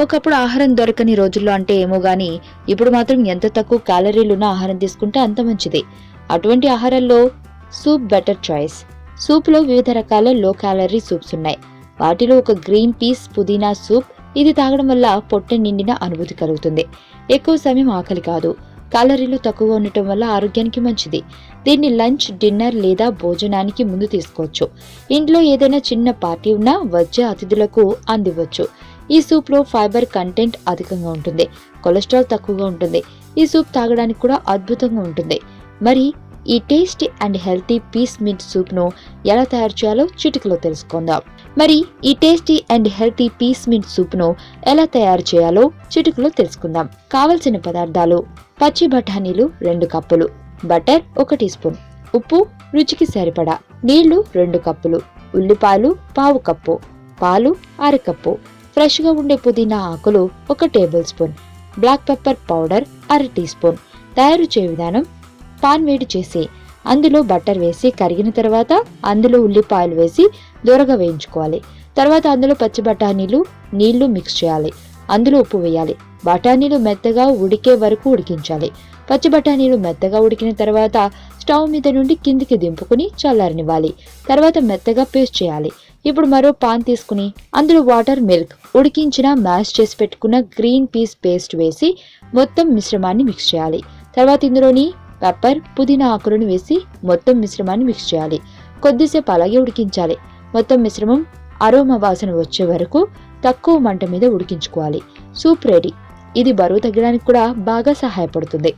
ఒకప్పుడు ఆహారం దొరకని రోజుల్లో అంటే ఏమో గాని ఇప్పుడు మాత్రం ఎంత తక్కువ క్యాలరీలున్న ఆహారం తీసుకుంటే అంత మంచిది. అటువంటి ఆహారాల్లో సూప్ బెటర్ చాయిస్. సూప్లో వివిధ రకాల లో క్యాలరీ సూప్స్ ఉన్నాయి. వాటిలో ఒక గ్రీన్ పీస్ పుదీనా సూప్ ఇది తాగడం వల్ల పొట్ట నిండిన అనుభూతి కలుగుతుంది. ఎక్కువ సమయం ఆకలి కాదు. క్యాలరీలు తక్కువ ఉండటం వల్ల ఆరోగ్యానికి మంచిది. దీన్ని లంచ్ డిన్నర్ లేదా భోజనానికి ముందు తీసుకోవచ్చు. ఇంట్లో ఏదైనా చిన్న పార్టీ ఉన్నా వచ్చే అతిథులకు అందివ్వచ్చు. ఈ సూప్లో ఫైబర్ కంటెంట్ అధికంగా ఉంటుంది కొలెస్ట్రాల్ తక్కువగా ఉంటుంది. ఈ సూప్ తాగడానికి కూడా అద్భుతంగా ఉంటుంది. మరి ఈ tasty and healthy peas mint సూప్ను ఎలా తయారు చేయాలో చిటికలో తెలుసుకుందాం. మరి ఈ tasty and healthy peas mint సూప్ను ఎలా తయారు చేయాలో చిటికలో తెలుసుకుందాం. కావలసిన పదార్థాలు పచ్చి బఠానీలు రెండు కప్పులు బటర్ ఒక టీ స్పూన్ ఉప్పు రుచికి సరిపడా నీళ్ళు రెండు కప్పులు ఉల్లిపాయలు పావు కప్పు పాలు అరకప్పు ఫ్రెష్గా ఉండే పుదీనా ఆకులు ఒక table spoon. Black pepper powder అర టీ స్పూన్. తయారు చేయ విధానం పాన్ వేడి చేసి అందులో బట్టర్ వేసి కరిగిన తర్వాత అందులో ఉల్లిపాయలు వేసి దూరగా వేయించుకోవాలి. తర్వాత అందులో పచ్చి బఠానీలు నీళ్ళు మిక్స్ చేయాలి. అందులో ఉప్పు వేయాలి. బఠానీలు మెత్తగా ఉడికే వరకు ఉడికించాలి. పచ్చి బఠానీలు మెత్తగా ఉడికిన తర్వాత స్టవ్ మీద నుండి కిందికి దింపుకుని చల్లారనివ్వాలి. తర్వాత మెత్తగా పేస్ట్ చేయాలి. ఇప్పుడు మరో పాన్ తీసుకుని అందులో వాటర్ మిల్క్ ఉడికించిన మ్యాష్ చేసి పెట్టుకున్న గ్రీన్ పీస్ పేస్ట్ వేసి మొత్తం మిశ్రమాన్ని మిక్స్ చేయాలి. తర్వాత ఇందులోని పెప్పర్ పుదీనా ఆకులను వేసి మొత్తం మిశ్రమాన్ని మిక్స్ చేయాలి. కొద్దిసేపు అలాగే ఉడికించాలి. మొత్తం మిశ్రమం అరోమా వాసన వచ్చే వరకు తక్కువ మంట మీద ఉడికించుకోవాలి. Soup ready. ఇది బరువు తగ్గడానికి కూడా బాగా సహాయపడుతుంది.